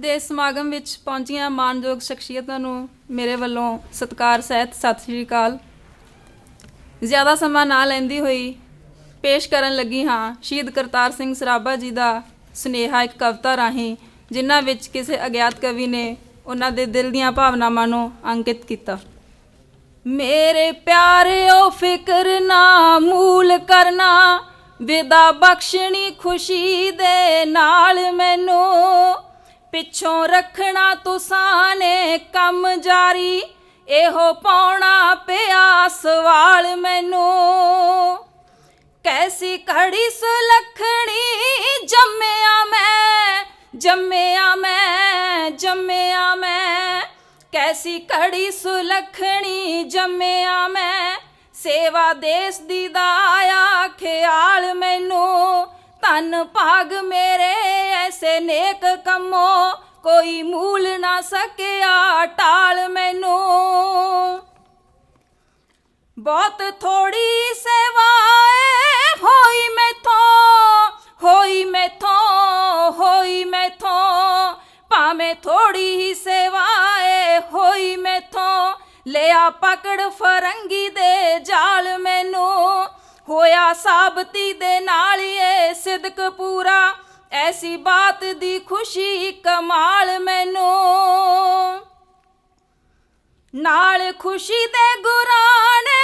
ਦੇ ਸਮਾਗਮ ਵਿੱਚ ਪਹੁੰਚੀਆਂ ਮਾਨਯੋਗ ਸ਼ਖਸੀਅਤਾਂ ਨੂੰ ਮੇਰੇ ਵੱਲੋਂ ਸਤਿਕਾਰ ਸਹਿਤ ਸਤਿ ਸ੍ਰੀ ਅਕਾਲ। ਜ਼ਿਆਦਾ ਸਮਾਂ ਨਾ ਲੈਂਦੀ ਹੋਈ ਪੇਸ਼ ਕਰਨ ਲੱਗੀ ਹਾਂ ਸ਼ਹੀਦ ਕਰਤਾਰ ਸਿੰਘ ਸਰਾਭਾ ਜੀ ਦਾ ਸੁਨੇਹਾ ਇੱਕ ਕਵਿਤਾ ਰਾਹੀਂ, ਜਿਨ੍ਹਾਂ ਵਿੱਚ ਕਿਸੇ ਅਗਿਆਤ ਕਵੀ ਨੇ ਉਹਨਾਂ ਦੇ ਦਿਲ ਦੀਆਂ ਭਾਵਨਾਵਾਂ ਨੂੰ ਅੰਕਿਤ ਕੀਤਾ। ਮੇਰੇ ਪਿਆਰਿਓ, ਫਿਕਰ ਨਾ ਮੂਲ ਕਰਨਾ, ਵਿਦਾ ਬਖਸ਼ਣੀ ਖੁਸ਼ੀ ਦੇ ਨਾਲ ਮੈਨੂੰ ਪਿੱਛੋਂ ਰੱਖਣਾ ਤੁਸਾਂ ਨੇ ਕੰਮ ਜਾਰੀ, ਇਹੋ ਪਾਉਣਾ ਪਿਆ ਸਵਾਲ ਮੈਨੂੰ। ਕੈਸੀ ਘੜੀ ਸੁਲੱਖਣੀ ਜੰਮਿਆ ਮੈਂ ਜੰਮਿਆ ਮੈਂ ਜੰਮਿਆ ਮੈਂ। ਕੈਸੀ ਘੜੀ ਸੁਲੱਖਣੀ ਜੰਮਿਆ ਮੈਂ, ਸੇਵਾ ਦੇਸ ਦੀ ਦਾ ਆਇਆ ਖਿਆਲ ਮੈਨੂੰ। ਧੰਨ ਭਾਗ ਮੇਰੇ ਐਸੇ ਨੇਕ ਕੰਮੋ ਕੋਈ ਮੂਲ ਨਾ ਸਕਿਆ, ਟਾਲ ਮੈਨੂੰ। ਬਹੁਤ ਥੋੜੀ ਸੇਵਾ ਹੋਈ ਮੈਥੋਂ ਹੋਈ ਮੈਥੋਂ ਹੋਈ ਮੈਥੋਂ। ਭਾਵੇਂ ਥੋੜੀ ਹੀ ਸੇਵਾ ਏ, ਹੋਈ ਮੈਥੋਂ। ਲਿਆ ਪਕੜ ਫਰੰਗੀ ਦੇ ਜਾਲ ਮੈਨੂੰ। ਹੋਇਆ ਸਾਬਤੀ ਦੇ ਨਾਲ ਏ, ਸਿਦਕ ਪੂਰਾ। ਐਸੀ ਬਾਤ ਦੀ ਖੁਸ਼ੀ ਕਮਾਲ ਮੈਨੂੰ। ਨਾਲ ਖੁਸ਼ੀ ਦੇ ਗੁਰਾਨੇ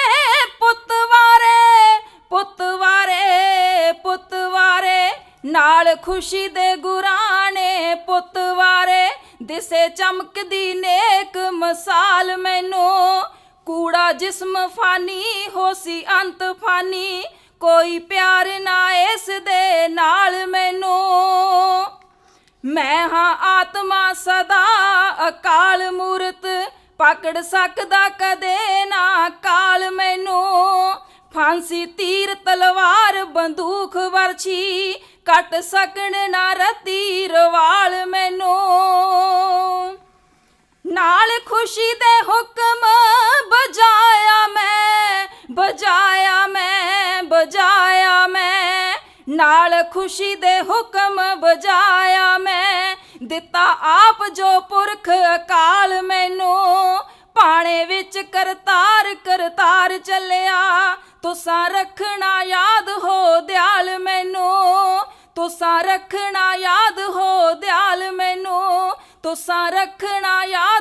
ਪੁੱਤ ਵਾਰੇ ਪੁੱਤ ਵਾਰੇ ਪੁੱਤ ਵਾਰੇ। ਨਾਲ ਖੁਸ਼ੀ ਦੇ ਗੁਰਾਨੇ ਪੁੱਤ ਵਾਰੇ। ਦਿਸੇ ਚਮਕਦੀ ਨੇਕ ਮਿਸਾਲ ਮੈਨੂੰ। ਕੂੜਾ ਜਿਸਮ ਫਾਨੀ, ਹੋਸੀ ਅੰਤ ਫਾਨੀ। ਕੋਈ ਪਿਆਰ ਨਾ ਇਸ ਦੇ ਨਾਲ ਮੈਨੂੰ। ਮੈਂ ਹਾਂ ਆਤਮਾ ਸਦਾ ਅਕਾਲ ਮੂਰਤ, ਪਕੜ ਸਕਦਾ ਕਦੇ ਨਾ ਕਾਲ ਮੈਨੂੰ। ਫਾਂਸੀ, ਤੀਰ, ਤਲਵਾਰ ਬੰਦੂਕ ਵਰਛੀ, ਕੱਟ ਸਕਣ ਨਾ ਰਤੀ ਰਵਾਲ ਮੈਨੂੰ। ਨਾਲ ਖੁਸ਼ੀ ਦੇ ਹੁਕਮ ਬਜਾਇਆ ਮੈਂ, ਬਜਾਇਆ ਮੈਂ ਮੈਂ, ਨਾਲ ਖੁਸ਼ੀ ਦੇ ਹੁਕਮ ਬਜਾਇਆ ਮੈਂ। ਦਿੱਤਾ ਆਪ ਜੋ ਪੁਰਖ ਅਕਾਲ ਮੈਨੂੰ ਪਾਣੇ ਵਿੱਚ ਕਰਤਾਰ ਕਰਤਾਰ ਚੱਲਿਆ। ਤੁਸਾਂ ਰੱਖਣਾ ਯਾਦ ਹੋ ਦਿਆਲ ਮੈਨੂੰ, ਤੁਸਾਂ ਰੱਖਣਾ ਯਾਦ ਹੋ ਦਿਆਲ ਮੈਨੂੰ, ਤੁਸਾਂ ਰੱਖਣਾ ਯਾਦ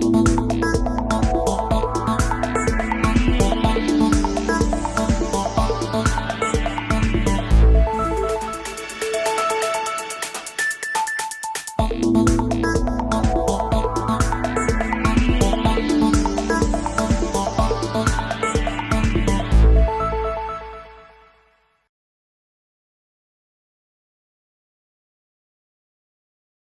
Bye.